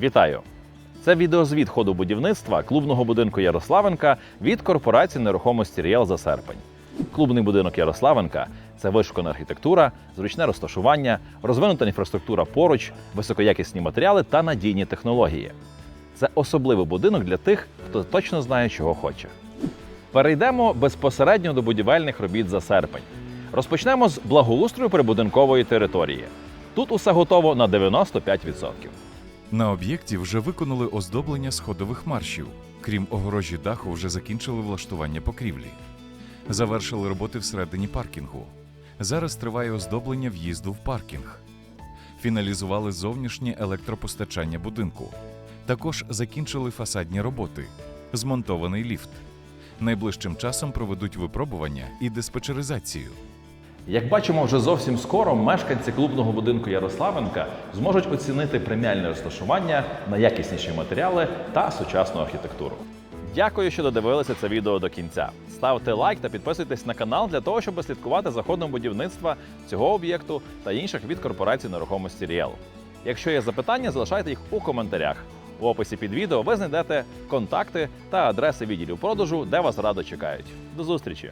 Вітаю! Це відеозвіт ходу будівництва клубного будинку Ярославенка від корпорації нерухомості Ріел за серпень. Клубний будинок Ярославенка це вишукана архітектура, зручне розташування, розвинута інфраструктура поруч, високоякісні матеріали та надійні технології. Це особливий будинок для тих, хто точно знає, чого хоче. Перейдемо безпосередньо до будівельних робіт за серпень. Розпочнемо з благоустрою прибудинкової території. Тут усе готово на 95%. На об'єкті вже виконали оздоблення сходових маршів. Крім огорожі даху, вже закінчили влаштування покрівлі. Завершили роботи всередині паркінгу. Зараз триває оздоблення в'їзду в паркінг. Фіналізували зовнішнє електропостачання будинку. Також закінчили фасадні роботи. Змонтований ліфт. Найближчим часом проведуть випробування і диспетчеризацію. Як бачимо, вже зовсім скоро мешканці клубного будинку Ярославенка зможуть оцінити преміальне розташування, найякісніші матеріали та сучасну архітектуру. Дякую, що додивилися це відео до кінця. Ставте лайк та підписуйтесь на канал для того, щоб слідкувати за ходом будівництва цього об'єкту та інших від корпорації нерухомості Ріел. Якщо є запитання, залишайте їх у коментарях. У описі під відео ви знайдете контакти та адреси відділів продажу, де вас радо чекають. До зустрічі!